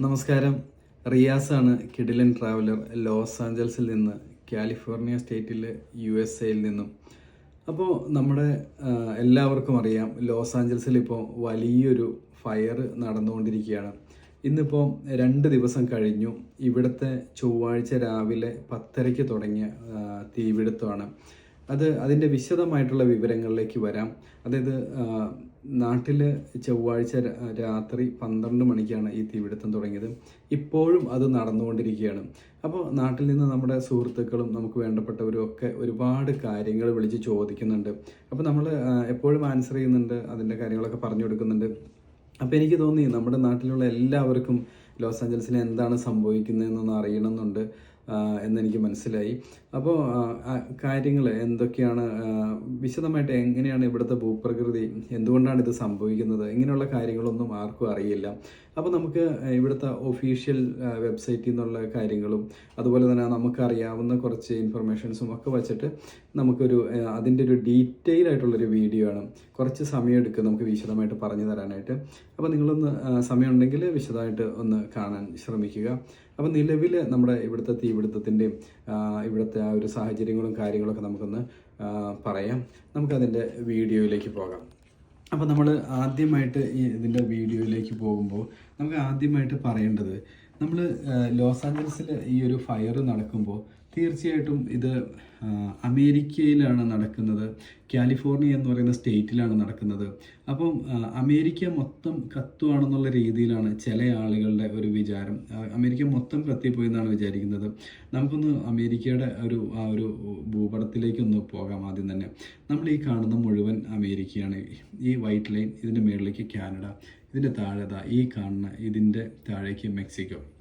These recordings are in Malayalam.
നമസ്കാരം. റിയാസ് ആണ് കിഡിലൻ ട്രാവലർ ലോസ് ആഞ്ചൽസിൽ നിന്ന് കാലിഫോർണിയ സ്റ്റേറ്റിലെ യു എസ് എയിൽ നിന്നും. അപ്പോൾ നമ്മുടെ എല്ലാവർക്കും അറിയാം ലോസ് ആഞ്ചൽസിൽ ഇപ്പോൾ വലിയൊരു ഫയർ നടന്നുകൊണ്ടിരിക്കുകയാണ്. ഇന്നിപ്പോൾ രണ്ട് ദിവസം കഴിഞ്ഞു. ഇവിടുത്തെ ചൊവ്വാഴ്ച രാവിലെ പത്തരയ്ക്ക് തുടങ്ങിയ തീപിടുത്തമാണ്. അത് അതിന്റെ വിശദമായിട്ടുള്ള വിവരങ്ങളിലേക്ക് വരാം. അതായത് നാട്ടിൽ ചൊവ്വാഴ്ച രാത്രി പന്ത്രണ്ട് മണിക്കാണ് ഈ തീപിടുത്തം തുടങ്ങിയത്. ഇപ്പോഴും അത് നടന്നുകൊണ്ടിരിക്കുകയാണ്. അപ്പോൾ നാട്ടിൽ നിന്ന് നമ്മുടെ സുഹൃത്തുക്കളും നമുക്ക് വേണ്ടപ്പെട്ടവരും ഒക്കെ ഒരുപാട് കാര്യങ്ങൾ വിളിച്ച് ചോദിക്കുന്നുണ്ട്. അപ്പോൾ നമ്മൾ എപ്പോഴും ആൻസർ ചെയ്യുന്നുണ്ട് അതിന്റെ കാര്യങ്ങളൊക്കെ പറഞ്ഞു കൊടുക്കുന്നുണ്ട്. അപ്പോൾ എനിക്ക് തോന്നി നമ്മുടെ നാട്ടിലുള്ള എല്ലാവർക്കും ലോസ് ആഞ്ചൽസിൽ എന്താണ് സംഭവിക്കുന്നതെന്നൊന്ന് അറിയണമെന്നുണ്ട്. എന്നെനിക്ക് മനസ്സിലായി. അപ്പോൾ കാര്യങ്ങൾ എന്തൊക്കെയാണ് വിശദമായിട്ട് എങ്ങനെയാണ് ഇവിടുത്തെ ഭൂപ്രകൃതി എന്തുകൊണ്ടാണ് ഇത് സംഭവിക്കുന്നത് ഇങ്ങനെയുള്ള കാര്യങ്ങളൊന്നും ആർക്കും അറിയില്ല. അപ്പോൾ നമുക്ക് ഇവിടുത്തെ ഒഫീഷ്യൽ വെബ്സൈറ്റിൽ നിന്നുള്ള കാര്യങ്ങളും അതുപോലെ തന്നെ നമുക്കറിയാവുന്ന കുറച്ച് ഇൻഫർമേഷൻസും ഒക്കെ വച്ചിട്ട് നമുക്കൊരു അതിന്റെ ഒരു ഡീറ്റെയിൽ ആയിട്ടുള്ളൊരു വീഡിയോ ആണ്. കുറച്ച് സമയം എടുക്കും നമുക്ക് വിശദമായിട്ട് പറഞ്ഞു തരാനായിട്ട്. അപ്പോൾ നിങ്ങളൊന്ന് സമയമുണ്ടെങ്കിൽ വിശദമായിട്ട് ഒന്ന് കാണാൻ ശ്രമിക്കുക. അപ്പോൾ നിലവിൽ നമ്മുടെ ഇവിടുത്തെ തീപിടുത്തത്തിന്റെയും ഇവിടുത്തെ ആ ഒരു സാഹചര്യങ്ങളും കാര്യങ്ങളൊക്കെ നമുക്കൊന്ന് പറയാം. നമുക്കതിന്റെ വീഡിയോയിലേക്ക് പോകാം. അപ്പോൾ നമ്മൾ ആദ്യമായിട്ട് ഈ ഇതിന്റെ വീഡിയോയിലേക്ക് പോകുമ്പോൾ നമുക്ക് ആദ്യമായിട്ട് പറയേണ്ടത് നമ്മൾ ലോസ് ആഞ്ചൽസിൽ ഈ ഒരു ഫയർ നടക്കുമ്പോൾ തീർച്ചയായിട്ടും ഇത് അമേരിക്കയിലാണ് നടക്കുന്നത്. കാലിഫോർണിയ എന്ന് പറയുന്ന സ്റ്റേറ്റിലാണ് നടക്കുന്നത്. അപ്പം അമേരിക്ക മൊത്തം കത്തുവാണെന്നുള്ള രീതിയിലാണ് ചില ആളുകളുടെ ഒരു വിചാരം. അമേരിക്ക മൊത്തം കത്തിപ്പോയി എന്നാണ് വിചാരിക്കുന്നത്. നമുക്കൊന്ന് അമേരിക്കയുടെ ഒരു ആ ഒരു ഭൂപടത്തിലേക്കൊന്ന് പോകാം ആദ്യം തന്നെ. നമ്മൾ ഈ കാണുന്ന മുഴുവൻ അമേരിക്കയാണ്. ഈ വൈറ്റ് ലൈൻ ഇതിന്റെ മേളിലേക്ക് കാനഡ ഇതിന്റെ താഴെ ഈ കാണുന്ന ഇതിന്റെ താഴേക്ക് മെക്സിക്കോ.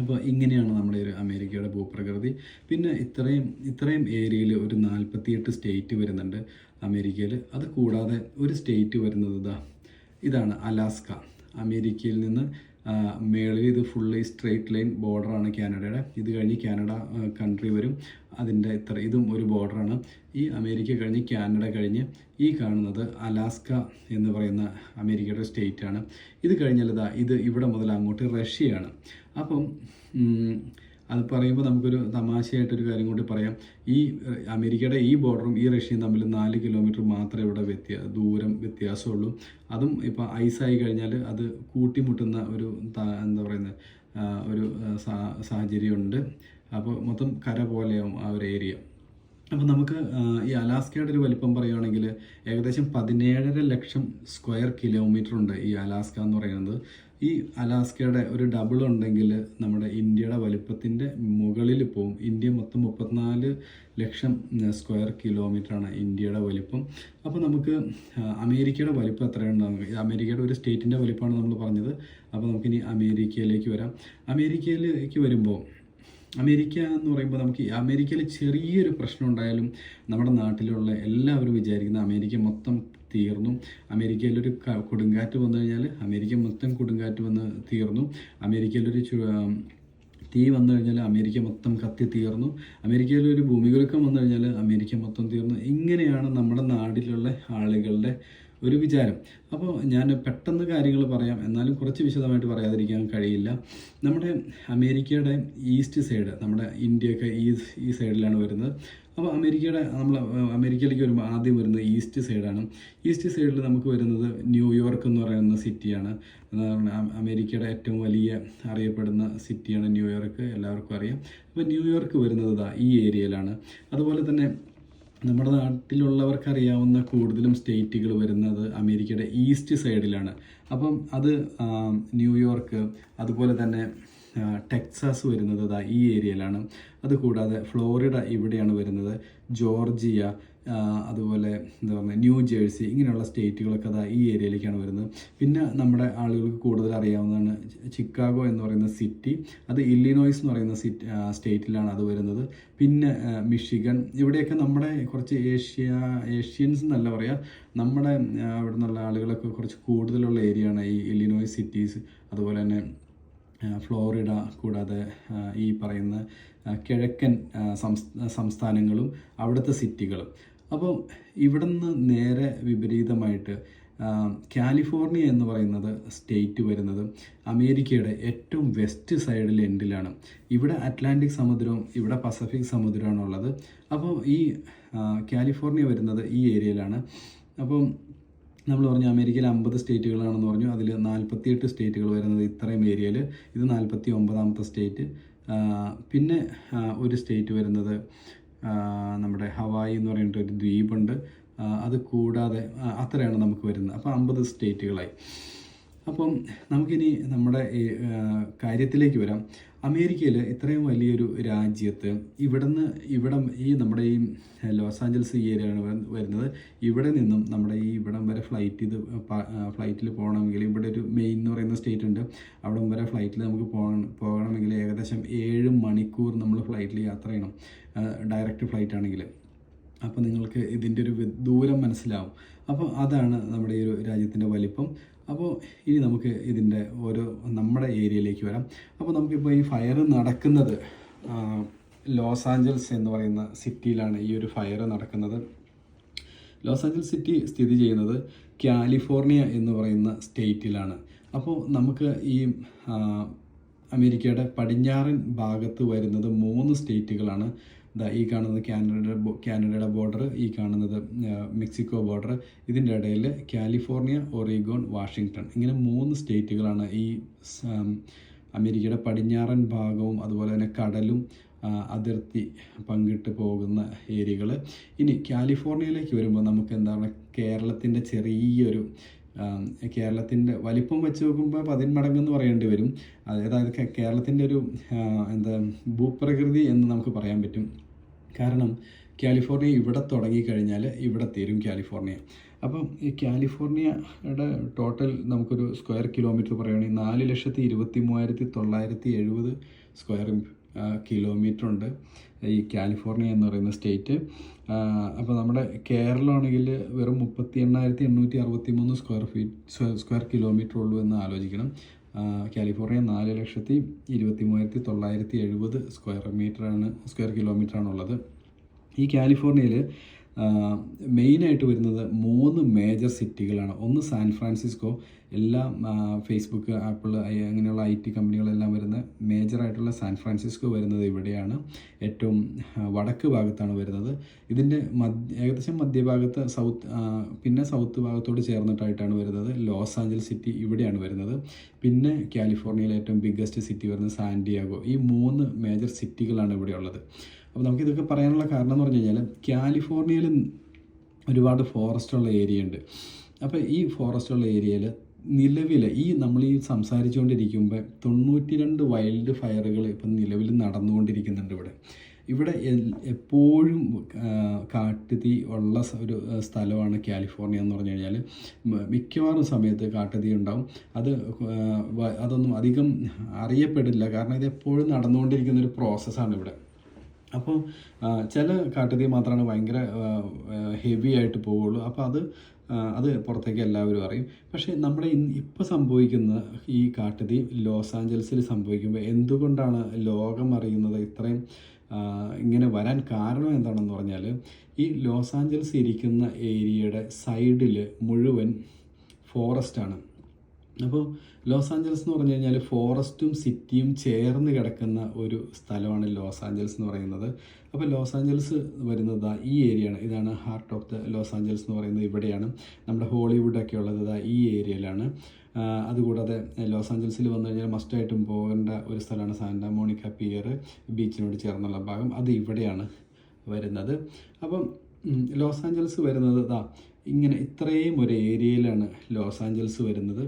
അപ്പോൾ ഇങ്ങനെയാണ് നമ്മുടെ ഒരു അമേരിക്കയുടെ ഭൂപ്രകൃതി. പിന്നെ ഇത്രയും ഇത്രയും ഏരിയയിൽ ഒരു നാൽപ്പത്തിയെട്ട് സ്റ്റേറ്റ് വരുന്നുണ്ട് അമേരിക്കയിൽ. അത് കൂടാതെ ഒരു സ്റ്റേറ്റ് വരുന്നത് ഇതാ ഇതാണ് അലാസ്ക. അമേരിക്കയിൽ നിന്ന് മേളിൽ ഇത് ഫുള്ളി സ്ട്രെയിറ്റ് ലൈൻ ബോർഡറാണ് കാനഡയുടെ. ഇത് കഴിഞ്ഞ് കാനഡ കൺട്രി വരും. അതിന്റെ ഇത്ര ഇതും ഒരു ബോർഡറാണ് ഈ അമേരിക്ക കഴിഞ്ഞ് കാനഡ കഴിഞ്ഞ് ഈ കാണുന്നത് അലാസ്ക എന്ന് പറയുന്ന അമേരിക്കയുടെ സ്റ്റേറ്റാണ് ഇത് കഴിഞ്ഞാൽ ഇതാ ഇത് ഇവിടെ മുതൽ അങ്ങോട്ട് റഷ്യയാണ്. അപ്പം അത് പറയുമ്പോൾ നമുക്കൊരു തമാശയായിട്ടൊരു കാര്യം കൂടി പറയാം. ഈ അമേരിക്കയുടെ ഈ ബോർഡറും ഈ റഷ്യയും തമ്മിൽ നാല് കിലോമീറ്റർ മാത്രമേ ഇവിടെ വ്യത്യാ ദൂരം വ്യത്യാസമുള്ളൂ. അതും ഇപ്പോൾ ഐസായി കഴിഞ്ഞാൽ അത് കൂട്ടിമുട്ടുന്ന ഒരു എന്താ പറയുന്നത് ഒരു സാഹചര്യമുണ്ട്. അപ്പോൾ മൊത്തം കര പോലെയാവും ആ ഒരു ഏരിയ. അപ്പോൾ നമുക്ക് ഈ അലാസ്കയുടെ ഒരു വലിപ്പം പറയുകയാണെങ്കിൽ ഏകദേശം പതിനേഴര ലക്ഷം സ്ക്വയർ കിലോമീറ്റർ ഉണ്ട് ഈ അലാസ്ക എന്ന് പറയുന്നത്. ഈ അലാസ്കയുടെ ഒരു ഡബിൾ ഉണ്ടെങ്കിൽ നമ്മുടെ ഇന്ത്യയുടെ വലിപ്പത്തിന്റെ മുകളിൽ പോവും ഇന്ത്യ മൊത്തം മുപ്പത്തിനാല് ലക്ഷം സ്ക്വയർ കിലോമീറ്ററാണ് ഇന്ത്യയുടെ വലിപ്പം. അപ്പോൾ നമുക്ക് അമേരിക്കയുടെ വലിപ്പം എത്രയുണ്ടാകും അമേരിക്കയുടെ ഒരു സ്റ്റേറ്റിന്റെ വലിപ്പമാണ് നമ്മൾ പറഞ്ഞത്. അപ്പോൾ നമുക്കിനി അമേരിക്കയിലേക്ക് വരാം. അമേരിക്കയിലേക്ക് വരുമ്പോൾ അമേരിക്ക എന്ന് പറയുമ്പോൾ നമുക്ക് അമേരിക്കയിൽ ചെറിയൊരു പ്രശ്നം ഉണ്ടായാലും നമ്മുടെ നാട്ടിലുള്ള എല്ലാവരും വിചാരിക്കുന്ന അമേരിക്ക മൊത്തം തീർന്നു. അമേരിക്കയിലൊരു കൊടുങ്കാറ്റ് വന്നു കഴിഞ്ഞാൽ അമേരിക്ക മൊത്തം കൊടുങ്കാറ്റ് വന്ന് തീർന്നു. അമേരിക്കയിലൊരു തീ വന്നു കഴിഞ്ഞാൽ അമേരിക്ക മൊത്തം കത്തി തീർന്നു. അമേരിക്കയിൽ ഒരു ഭൂമികുലുക്കം വന്നു കഴിഞ്ഞാൽ അമേരിക്ക മൊത്തം തീർന്നു. ഇങ്ങനെയാണ് നമ്മുടെ നാട്ടിലുള്ള ആളുകളുടെ ഒരു വിചാരം. അപ്പോൾ ഞാൻ പെട്ടെന്ന് കാര്യങ്ങൾ പറയാം. എന്നാലും കുറച്ച് വിശദമായിട്ട് പറയാതിരിക്കാൻ കഴിയില്ല. നമ്മുടെ അമേരിക്കയുടെ ഈസ്റ്റ് സൈഡ് നമ്മുടെ ഇന്ത്യയൊക്കെ ഈ ഈ സൈഡിലാണ് വരുന്നത്. അപ്പോൾ അമേരിക്കയുടെ നമ്മൾ അമേരിക്കയിലേക്ക് വരുമ്പോൾ ആദ്യം വരുന്നത് ഈസ്റ്റ് സൈഡാണ്. ഈസ്റ്റ് സൈഡിൽ നമുക്ക് വരുന്നത് ന്യൂയോർക്ക് എന്ന് പറയുന്ന സിറ്റിയാണ്. അമേരിക്കയുടെ ഏറ്റവും വലിയ അറിയപ്പെടുന്ന സിറ്റിയാണ് ന്യൂയോർക്ക് എല്ലാവർക്കും അറിയാം. അപ്പോൾ ന്യൂയോർക്ക് വരുന്നത് ഈ ഏരിയയിലാണ്. അതുപോലെ തന്നെ നമ്മുടെ നാട്ടിലുള്ളവർക്ക് അറിയാവുന്ന കൂടുതലും സ്റ്റേറ്റുകൾ വരുന്നത് അമേരിക്കയുടെ ഈസ്റ്റ് സൈഡിലാണ്. അപ്പം അത് ന്യൂയോർക്ക് അതുപോലെ തന്നെ ടെക്സാസ് വരുന്നത് അതാ ഈ ഏരിയയിലാണ്. അതുകൂടാതെ ഫ്ലോറിഡ ഇവിടെയാണ് വരുന്നത്. ജോർജിയ അതുപോലെ എന്താ പറയുക ന്യൂ ജേഴ്സി ഇങ്ങനെയുള്ള സ്റ്റേറ്റുകളൊക്കെ അതാ ഈ ഏരിയയിലേക്കാണ് വരുന്നത്. പിന്നെ നമ്മുടെ ആളുകൾക്ക് കൂടുതൽ അറിയാവുന്നതാണ് ചിക്കാഗോ എന്ന് പറയുന്ന സിറ്റി. അത് ഇല്ലിനോയ്സ് എന്ന് പറയുന്ന സിറ്റി സ്റ്റേറ്റിലാണ് അത് വരുന്നത്. പിന്നെ മിഷിഗൺ. ഇവിടെയൊക്കെ നമ്മുടെ കുറച്ച് ഏഷ്യ ഏഷ്യൻസ് എന്നല്ല പറയുക നമ്മുടെ ഇവിടെ നിന്നുള്ള ആളുകളൊക്കെ കുറച്ച് കൂടുതലുള്ള ഏരിയയാണ് ഈ ഇല്ലിനോയ്സ് സിറ്റീസ്. അതുപോലെ തന്നെ ഫ്ലോറിഡ കൂടാതെ ഈ പറയുന്ന കിഴക്കൻ സംസ്ഥാനങ്ങളും അവിടുത്തെ സിറ്റികളും. അപ്പോൾ ഇവിടുന്ന് നേരെ വിപരീതമായിട്ട് കാലിഫോർണിയ എന്ന് പറയുന്നത് സ്റ്റേറ്റ് വരുന്നത് അമേരിക്കയുടെ ഏറ്റവും വെസ്റ്റ് സൈഡിൽ എൻഡിലാണ്. ഇവിടെ അറ്റ്ലാന്റിക് സമുദ്രവും ഇവിടെ പസഫിക് സമുദ്രമാണുള്ളത് അപ്പോൾ ഈ കാലിഫോർണിയ വരുന്നത് ഈ ഏരിയയിലാണ്. അപ്പം നമ്മൾ പറഞ്ഞു അമേരിക്കയിൽ അമ്പത് സ്റ്റേറ്റുകളാണെന്ന് പറഞ്ഞു. അതിൽ നാൽപ്പത്തിയെട്ട് സ്റ്റേറ്റുകൾ വരുന്നത് ഇത്രയും ഏരിയയിൽ. ഇത് നാൽപ്പത്തി ഒമ്പതാമത്തെ സ്റ്റേറ്റ് പിന്നെ ഒരു സ്റ്റേറ്റ് വരുന്നത് നമ്മുടെ ഹവായി എന്ന് പറഞ്ഞിട്ട് ഒരു ദ്വീപുണ്ട്. അത് കൂടാതെ അത്രയാണ് നമുക്ക് വരുന്നത്. അപ്പോൾ അമ്പത് സ്റ്റേറ്റുകളായി. അപ്പം നമുക്കിനി നമ്മുടെ ഈ കാര്യത്തിലേക്ക് വരാം. അമേരിക്കയിൽ ഇത്രയും വലിയൊരു രാജ്യത്ത് ഇവിടുന്ന് ഇവിടം ഈ നമ്മുടെ ഈ ലോസ് ആഞ്ചൽസ് ഈ ഏരിയയാണ് വരു- വരുന്നത്. ഇവിടെ നിന്നും നമ്മുടെ ഈ ഇവിടം വരെ ഫ്ലൈറ്റ് ഇത് ഫ്ലൈറ്റിൽ പോകണമെങ്കിൽ ഇവിടെ ഒരു മെയിൻ എന്ന് പറയുന്ന സ്റ്റേറ്റ് ഉണ്ട്. അവിടം വരെ ഫ്ലൈറ്റിൽ നമുക്ക് പോകണം പോകണമെങ്കിൽ ഏകദേശം ഏഴ് മണിക്കൂർ നമ്മൾ ഫ്ലൈറ്റിൽ യാത്ര ചെയ്യണം. ഡയറക്റ്റ് ഫ്ലൈറ്റ് ആണെങ്കിൽ അപ്പോൾ നിങ്ങൾക്ക് ഇതിന്റെ ഒരു ദൂരം മനസ്സിലാവും. അപ്പോൾ അതാണ് നമ്മുടെ ഈ ഒരു രാജ്യത്തിന്റെ വലിപ്പം. അപ്പോൾ ഇനി നമുക്ക് ഇതിന്റെ ഓരോ നമ്മുടെ ഏരിയയിലേക്ക് വരാം. അപ്പോൾ നമുക്കിപ്പോൾ ഈ ഫയർ നടക്കുന്നത് ലോസ് ആഞ്ചൽസ് എന്ന് പറയുന്ന സിറ്റിയിലാണ് ഈ ഒരു ഫയർ നടക്കുന്നത്. ലോസ് ആഞ്ചൽസ് സിറ്റി സ്ഥിതി ചെയ്യുന്നത് കാലിഫോർണിയ എന്ന് പറയുന്ന സ്റ്റേറ്റിലാണ്. അപ്പോൾ നമുക്ക് ഈ അമേരിക്കയുടെ പടിഞ്ഞാറൻ ഭാഗത്ത് വരുന്നത് മൂന്ന് സ്റ്റേറ്റുകളാണ്. ദാ ഈ കാണുന്നത് കാനഡയുടെ കാനഡയുടെ ബോർഡർ ഈ കാണുന്നത് മെക്സിക്കോ ബോർഡർ ഇതിന്റെ ഇടയിൽ കാലിഫോർണിയ ഒറിഗോൺ വാഷിങ്ടൺ. ഇങ്ങനെ മൂന്ന് സ്റ്റേറ്റുകളാണ് ഈ അമേരിക്കയുടെ പടിഞ്ഞാറൻ ഭാഗവും അതുപോലെ തന്നെ കടലും അതിർത്തി പങ്കിട്ട് പോകുന്ന ഏരിയകൾ ഇനി കാലിഫോർണിയയിലേക്ക് വരുമ്പോൾ നമുക്ക് എന്താണ് കേരളത്തിന്റെ ചെറിയൊരു കേരളത്തിന്റെ വലിപ്പം വെച്ച് നോക്കുമ്പോൾ പതിന്മടങ്ങ് എന്ന് പറയേണ്ടി വരും. അതായത് കേരളത്തിന്റെ ഒരു എന്താ ഭൂപ്രകൃതി എന്ന് നമുക്ക് പറയാൻ പറ്റും. കാരണം കാലിഫോർണിയ ഇവിടെ തുടങ്ങിക്കഴിഞ്ഞാൽ ഇവിടെ തീരും കാലിഫോർണിയ. അപ്പം ഈ കാലിഫോർണിയയുടെ ടോട്ടൽ നമുക്കൊരു സ്ക്വയർ കിലോമീറ്റർ പറയുകയാണെങ്കിൽ നാല് ലക്ഷത്തി ഇരുപത്തി മൂവായിരത്തി തൊള്ളായിരത്തി എഴുപത് സ്ക്വയർ കിലോമീറ്റർ ഉണ്ട് ഈ കാലിഫോർണിയ എന്ന് പറയുന്ന സ്റ്റേറ്റ്. അപ്പോൾ നമ്മുടെ കേരളമാണെങ്കിൽ വെറും മുപ്പത്തി എണ്ണായിരത്തി എണ്ണൂറ്റി അറുപത്തി മൂന്ന് സ്ക്വയർ ഫീറ്റ് സ്ക്വയർ കിലോമീറ്റർ ഉള്ളൂ എന്ന് ആലോചിക്കണം. കാലിഫോർണിയ നാല് ലക്ഷത്തി ഇരുപത്തി മൂവായിരത്തി തൊള്ളായിരത്തി എഴുപത് സ്ക്വയർ മീറ്ററാണ് സ്ക്വയർ കിലോമീറ്ററാണുള്ളത്. ഈ കാലിഫോർണിയയിൽ മെയിനായിട്ട് വരുന്നത് മൂന്ന് മേജർ സിറ്റികളാണ് ഒന്ന് സാൻ ഫ്രാൻസിസ്കോ എല്ലാ ഫേസ്ബുക്ക് ആപ്പിൾ അങ്ങനെയുള്ള ഐ ടി കമ്പനികളെല്ലാം വരുന്ന മേജറായിട്ടുള്ള സാൻ ഫ്രാൻസിസ്കോ വരുന്നത് ഇവിടെയാണ്. ഏറ്റവും വടക്ക് ഭാഗത്താണ് വരുന്നത്. ഇതിന്റെ മധ്യ ഏകദേശം മധ്യഭാഗത്ത് സൗത്ത് പിന്നെ സൗത്ത് ഭാഗത്തോട് ചേർന്നിട്ടായിട്ടാണ് വരുന്നത്. ലോസ് ആഞ്ചൽസ് സിറ്റി ഇവിടെയാണ് വരുന്നത്. പിന്നെ കാലിഫോർണിയയിലെ ഏറ്റവും ബിഗ്ഗസ്റ്റ് സിറ്റി വരുന്നത് സാൻഡിയാഗോ ഈ മൂന്ന് മേജർ സിറ്റികളാണ് ഇവിടെ ഉള്ളത് അപ്പോൾ നമുക്കിതൊക്കെ പറയാനുള്ള കാരണം എന്ന് പറഞ്ഞു കഴിഞ്ഞാൽ കാലിഫോർണിയയിൽ ഒരുപാട് ഫോറസ്റ്റ് ഉള്ള ഏരിയ ഉണ്ട് അപ്പോൾ ഈ ഫോറസ്റ്റ് ഉള്ള ഏരിയയിൽ നിലവിൽ ഈ നമ്മൾ ഈ സംസാരിച്ചുകൊണ്ടിരിക്കുമ്പോൾ തൊണ്ണൂറ്റി രണ്ട് വൈൽഡ് ഫയറുകൾ ഇപ്പം നിലവിൽ നടന്നുകൊണ്ടിരിക്കുന്നുണ്ട് ഇവിടെ. ഇവിടെ എപ്പോഴും കാട്ടുതീ ഉള്ള ഒരു സ്ഥലമാണ് കാലിഫോർണിയ എന്ന് പറഞ്ഞു കഴിഞ്ഞാൽ മിക്കവാറും സമയത്ത് കാട്ടുതീ ഉണ്ടാവും. അത് അതൊന്നും അധികം അറിയപ്പെടില്ല. കാരണം ഇത് എപ്പോഴും നടന്നുകൊണ്ടിരിക്കുന്ന ഒരു പ്രോസസ്സാണ് ഇവിടെ. അപ്പോൾ ചില കാട്ടുതീ മാത്രമാണ് ഭയങ്കര ഹെവി ആയിട്ട് പോവുള്ളൂ. അപ്പോൾ അത് അത് പുറത്തേക്ക് എല്ലാവരും അറിയും. പക്ഷേ നമ്മുടെ ഇന്ന് ഇപ്പോൾ സംഭവിക്കുന്ന ഈ കാട്ടുതീ ലോസ് ആഞ്ചൽസിൽ സംഭവിക്കുമ്പോൾ എന്തുകൊണ്ടാണ് ലോകം അറിയുന്നത് ഇത്രയും ഇങ്ങനെ വരാൻ കാരണം എന്താണെന്ന് പറഞ്ഞാൽ ഈ ലോസ് ആഞ്ചൽസ് ഇരിക്കുന്ന ഏരിയയുടെ സൈഡിൽ മുഴുവൻ ഫോറസ്റ്റാണ്. അപ്പോൾ ലോസ് ആഞ്ചലസ് എന്ന് പറഞ്ഞു കഴിഞ്ഞാൽ ഫോറസ്റ്റും സിറ്റിയും ചേർന്ന് കിടക്കുന്ന ഒരു സ്ഥലമാണ് ലോസ് ആഞ്ചലസ് എന്ന് പറയുന്നത്. അപ്പോൾ ലോസ് ആഞ്ചലസ് വരുന്നത് ഈ ഏരിയയാണ് ഇതാണ് heart of the Los Angeles എന്ന് പറയുന്നത് ഇവിടെയാണ്. നമ്മുടെ ഹോളിവുഡൊക്കെ ഉള്ളത് ഈ ഏരിയയിലാണ് അതുകൂടാതെ ലോസ് ആഞ്ചൽസിൽ വന്നു കഴിഞ്ഞാൽ മസ്റ്റായിട്ടും പോകേണ്ട ഒരു സ്ഥലമാണ് സാന്റ മോണിക്ക പിയർ ബീച്ചിനോട് ചേർന്നുള്ള ഭാഗം. അത് ഇവിടെയാണ് വരുന്നത്. അപ്പം ലോസ് ആഞ്ചൽസ് വരുന്നത് ഇങ്ങനെ ഇത്രയും ഒരു ഏരിയയിലാണ് ലോസ് ആഞ്ചൽസ് വരുന്നത്.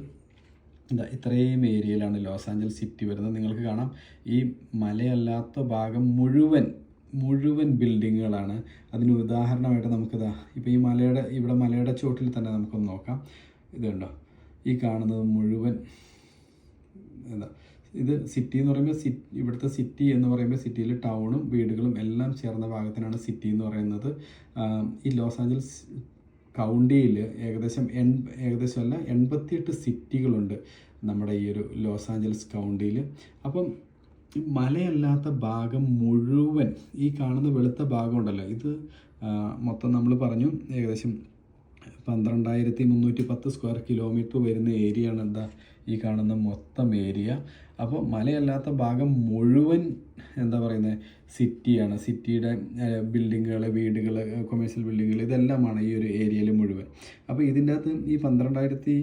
ഇതാ ഇത്രയും ഏരിയയിലാണ് ലോസ് ആഞ്ചൽസ് സിറ്റി വരുന്നത്. നിങ്ങൾക്ക് കാണാം ഈ മലയല്ലാത്ത ഭാഗം മുഴുവൻ മുഴുവൻ ബിൽഡിങ്ങുകളാണ്. അതിന് ഉദാഹരണമായിട്ട് നമുക്കിതാ ഇപ്പോൾ ഈ മലയുടെ ഇവിടെ മലയുടെ ചോട്ടിൽ തന്നെ നമുക്കൊന്ന് നോക്കാം. ഇതുണ്ടോ ഈ കാണുന്നത് മുഴുവൻ എന്താ ഇത് സിറ്റി എന്ന് പറയുമ്പോൾ സിറ്റി ഇവിടുത്തെ സിറ്റി എന്ന് പറയുമ്പോൾ സിറ്റിയിൽ ടൗണും വീടുകളും എല്ലാം ചേർന്ന ഭാഗത്തിനാണ് സിറ്റി എന്ന് പറയുന്നത്. ഈ ലോസ് ആഞ്ചൽസ് കൗണ്ടിയിൽ ഏകദേശം എൺ ഏകദേശം അല്ല എൺപത്തിയെട്ട് സിറ്റികളുണ്ട് നമ്മുടെ ഈ ഒരു ലോസ് ആഞ്ചലസ് കൗണ്ടിയിൽ. അപ്പം ഈ മലയല്ലാത്ത ഭാഗം മുഴുവൻ ഈ കാണുന്ന വെളുത്ത ഭാഗം ഉണ്ടല്ലോ ഇത് മൊത്തം നമ്മൾ പറഞ്ഞു ഏകദേശം പന്ത്രണ്ടായിരത്തി മുന്നൂറ്റി പത്ത് സ്ക്വയർ കിലോമീറ്റർ വരുന്ന ഏരിയ ആണ് എന്താ ഈ കാണുന്ന മൊത്തം ഏരിയ. അപ്പോൾ മലയല്ലാത്ത ഭാഗം മുഴുവൻ എന്താ പറയുന്നത് സിറ്റിയാണ്. സിറ്റിയുടെ ബിൽഡിങ്ങുകൾ വീടുകൾ കൊമേഴ്ഷ്യൽ ബിൽഡിങ്ങുകൾ ഇതെല്ലാമാണ് ഈ ഒരു ഏരിയയിൽ മുഴുവൻ. അപ്പോൾ ഇതിന്റെ അകത്ത് ഈ പന്ത്രണ്ടായിരത്തി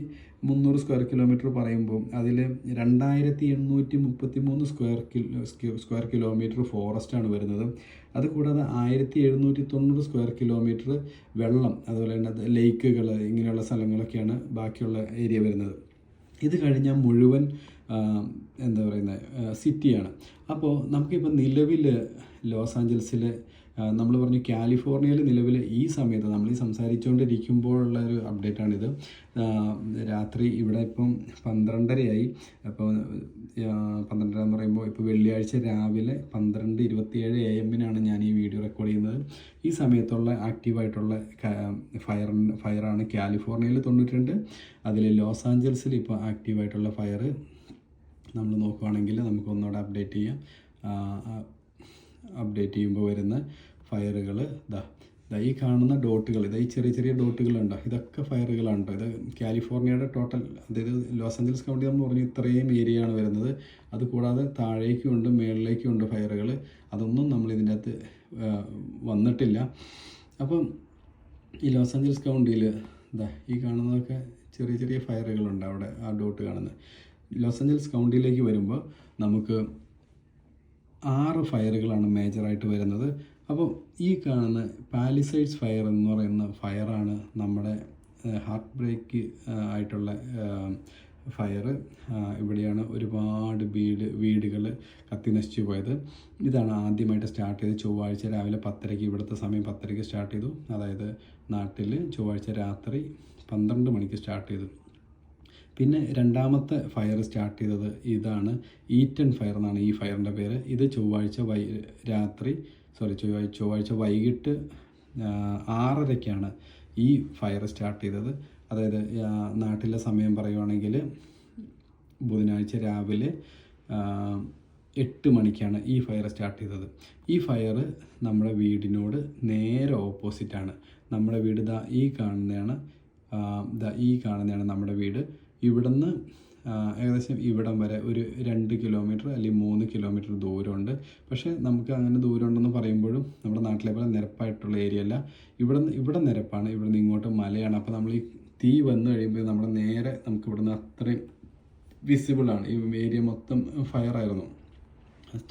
മുന്നൂറ് സ്ക്വയർ കിലോമീറ്റർ പറയുമ്പോൾ അതിൽ രണ്ടായിരത്തി എണ്ണൂറ്റി മുപ്പത്തി മൂന്ന് സ്ക്വയർ കിലോ സ്ക്വയർ കിലോമീറ്റർ ഫോറസ്റ്റാണ് വരുന്നത്. അതുകൂടാതെ ആയിരത്തി എഴുന്നൂറ്റി തൊണ്ണൂറ് സ്ക്വയർ കിലോമീറ്റർ വെള്ളം അതുപോലെ തന്നെ ലേക്കുകൾ ഇങ്ങനെയുള്ള സ്ഥലങ്ങളൊക്കെയാണ് ബാക്കിയുള്ള ഏരിയ വരുന്നത്. ഇത് കഴിഞ്ഞാൽ മുഴുവൻ എന്താ പറയുന്നത് സിറ്റിയാണ്. അപ്പോൾ നമുക്കിപ്പോൾ നിലവിൽ ലോസ് ആഞ്ചൽസിൽ നമ്മൾ പറഞ്ഞു കാലിഫോർണിയയിൽ നിലവിൽ ഈ സമയത്ത് നമ്മൾ ഈ സംസാരിച്ചുകൊണ്ടിരിക്കുമ്പോഴുള്ള ഒരു അപ്ഡേറ്റാണിത്. ആണിത് രാത്രി ഇവിടെ ഇപ്പം പന്ത്രണ്ടരയായി. അപ്പോൾ പന്ത്രണ്ടര എന്ന് പറയുമ്പോൾ ഇപ്പോൾ വെള്ളിയാഴ്ച രാവിലെ പന്ത്രണ്ട് ഇരുപത്തിയേഴ് എ എമ്മിനാണ് ഞാൻ ഈ വീഡിയോ റെക്കോർഡ് ചെയ്യുന്നത്. ഈ സമയത്തുള്ള ആക്റ്റീവായിട്ടുള്ള ഫയർ ഫയറാണ് കാലിഫോർണിയയിൽ തൊണ്ണൂറ്റി രണ്ട് അതിൽ ലോസ് ആഞ്ചൽസിൽ ഇപ്പോൾ ആക്റ്റീവായിട്ടുള്ള ഫയർ നമ്മൾ നോക്കുവാണെങ്കിൽ നമുക്ക് ഒന്നുകൂടെ അപ്ഡേറ്റ് ചെയ്യാം. അപ്ഡേറ്റ് ചെയ്യുമ്പോൾ വരുന്ന ഫയറുകൾ ഇതാ ഇതാ ഈ കാണുന്ന ഡോട്ടുകൾ ഇതാ ഈ ചെറിയ ചെറിയ ഡോട്ടുകളുണ്ടോ ഇതൊക്കെ ഫയറുകളാണ് കേട്ടോ ഇത് കാലിഫോർണിയയുടെ ടോട്ടൽ അതായത് ലോസ് ആഞ്ചൽസ് കൗണ്ടി നമ്മൾ പറഞ്ഞു ഇത്രയും ഏരിയയാണ് വരുന്നത്. അത് കൂടാതെ താഴേക്കും ഉണ്ട് മേളിലേക്കും ഉണ്ട് ഫയറുകൾ അതൊന്നും നമ്മൾ ഇതിന്റെ അകത്ത് വന്നിട്ടില്ല. അപ്പം ഈ ലോസ് ആഞ്ചൽസ് കൗണ്ടിയിൽ ഇതാ ഈ കാണുന്നതൊക്കെ ചെറിയ ചെറിയ ഫയറുകളുണ്ട് അവിടെ ആ ഡോട്ട് കാണുന്നത്. ലോസ് ആഞ്ചൽസ് കൗണ്ടിയിലേക്ക് വരുമ്പോൾ നമുക്ക് ആറ് ഫയറുകളാണ് മേജറായിട്ട് വരുന്നത്. അപ്പോൾ ഈ കാണുന്ന പാലിസൈഡ്സ് ഫയർ എന്ന് പറയുന്ന ഫയറാണ് നമ്മുടെ ഹാർട്ട് ബ്രേക്ക് ആയിട്ടുള്ള ഫയർ. ഇവിടെയാണ് ഒരുപാട് വീട് വീടുകൾ കത്തി നശിച്ചു പോയത്. ഇതാണ് ആദ്യമായിട്ട് സ്റ്റാർട്ട് ചെയ്ത് ചൊവ്വാഴ്ച രാവിലെ പത്തരയ്ക്ക് ഇവിടുത്തെ സമയം പത്തരയ്ക്ക് സ്റ്റാർട്ട് ചെയ്തു. അതായത് നാട്ടിൽ ചൊവ്വാഴ്ച രാത്രി പന്ത്രണ്ട് മണിക്ക് സ്റ്റാർട്ട് ചെയ്തു. പിന്നെ രണ്ടാമത്തെ ഫയർ സ്റ്റാർട്ട് ചെയ്തത് ഇതാണ് ഈറ്റൻ ഫയർ എന്നാണ് ഈ ഫയറിന്റെ പേര്. ഇത് ചൊവ്വാഴ്ച വൈ രാത്രി സോറി ചൊവ്വാഴ്ച ചൊവ്വാഴ്ച വൈകിട്ട് ആറരയ്ക്കാണ് ഈ ഫയർ സ്റ്റാർട്ട് ചെയ്തത്. അതായത് നാട്ടിലെ സമയം പറയുവാണെങ്കിൽ ബുധനാഴ്ച രാവിലെ എട്ട് മണിക്കാണ് ഈ ഫയർ സ്റ്റാർട്ട് ചെയ്തത്. ഈ ഫയർ നമ്മുടെ വീടിനോട് നേരെ ഓപ്പോസിറ്റാണ് നമ്മുടെ വീട് ഈ കാണുന്നതാണ് ഈ കാണുന്നതാണ് നമ്മുടെ വീട്. ഇവിടുന്ന് ഏകദേശം ഇവിടം വരെ ഒരു രണ്ട് കിലോമീറ്റർ അല്ലെങ്കിൽ മൂന്ന് കിലോമീറ്റർ ദൂരമുണ്ട്. പക്ഷേ നമുക്ക് അങ്ങനെ ദൂരമുണ്ടെന്ന് പറയുമ്പോഴും നമ്മുടെ നാട്ടിലെ പോലെ നിരപ്പായിട്ടുള്ള ഏരിയ അല്ല. ഇവിടെ ഇവിടെ നിരപ്പാണ് ഇവിടുന്ന് ഇങ്ങോട്ട് മലയാണ്. അപ്പോൾ നമ്മൾ ഈ തീ വന്നു കഴിയുമ്പോൾ നമ്മുടെ നേരെ നമുക്ക് ഇവിടുന്ന് അത്രയും വിസിബിളാണ് ഈ ഏരിയ മൊത്തം ഫയറായിരുന്നു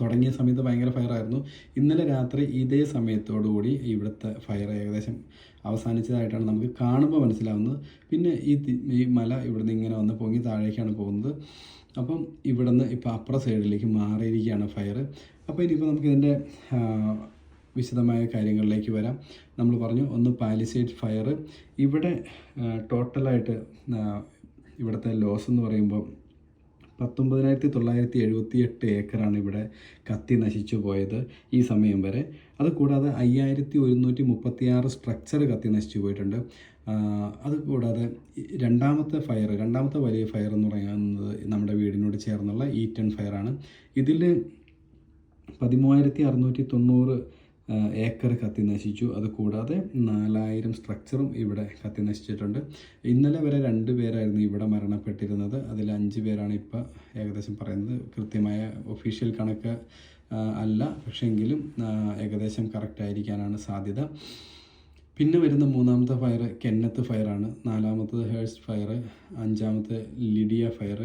തുടങ്ങിയ സമയത്ത് ഭയങ്കര ഫയറായിരുന്നു ഇന്നലെ രാത്രി ഇതേ സമയത്തോടു കൂടി ഇവിടുത്തെ ഫയർ ഏകദേശം അവസാനിച്ചതായിട്ടാണ് നമുക്ക് കാണുമ്പോൾ മനസ്സിലാവുന്നത്. പിന്നെ ഈ ഈ മല ഇവിടുന്ന് ഇങ്ങനെ വന്ന് പൊങ്ങി താഴേക്കാണ് പോകുന്നത്. അപ്പം ഇവിടുന്ന് ഇപ്പോൾ അപ്പുറ സൈഡിലേക്ക് മാറിയിരിക്കുകയാണ് ഫയർ അപ്പോൾ ഇനിയിപ്പോൾ നമുക്കിതിന്റെ വിശദമായ കാര്യങ്ങളിലേക്ക് വരാം. നമ്മൾ പറഞ്ഞു ഒന്ന് പാലിസൈഡ് ഫയർ ഇവിടെ ടോട്ടലായിട്ട് ഇവിടുത്തെ ലോസ് എന്ന് പറയുമ്പോൾ പത്തൊമ്പതിനായിരത്തി തൊള്ളായിരത്തി എഴുപത്തി എട്ട് ഏക്കറാണ് ഇവിടെ കത്തി നശിച്ചു പോയത് ഈ സമയം വരെ. അതുകൂടാതെ അയ്യായിരത്തി ഒരുന്നൂറ്റി മുപ്പത്തി ആറ് സ്ട്രക്ചർ കത്തി നശിച്ചു പോയിട്ടുണ്ട്. അതുകൂടാതെ രണ്ടാമത്തെ ഫയർ രണ്ടാമത്തെ വലിയ ഫയർ എന്ന് പറയുന്നത് നമ്മുടെ വീടിനോട് ചേർന്നുള്ള ഈറ്റൺ ഫയറാണ് ഇതിൽ പതിമൂവായിരത്തി അറുന്നൂറ്റി തൊണ്ണൂറ് ഏക്കർ കത്തി നശിച്ചു. അത് കൂടാതെ നാലായിരം സ്ട്രക്ചറും ഇവിടെ കത്തി നശിച്ചിട്ടുണ്ട്. ഇന്നലെ വരെ രണ്ട് പേരായിരുന്നു ഇവിടെ മരണപ്പെട്ടിരുന്നത്. അതിൽ അഞ്ച് പേരാണ് ഇപ്പോൾ ഏകദേശം പറയുന്നത്. കൃത്യമായ ഒഫീഷ്യൽ കണക്ക് അല്ല. പക്ഷേ എങ്കിലും ഏകദേശം കറക്റ്റ് ആയിരിക്കാനാണ് സാധ്യത. പിന്നെ വരുന്ന മൂന്നാമത്തെ ഫയർ കെന്നത്ത് ഫയറാണ് നാലാമത്തത് ഹേഴ്സ് ഫയർ അഞ്ചാമത്തെ ലിഡിയ ഫയർ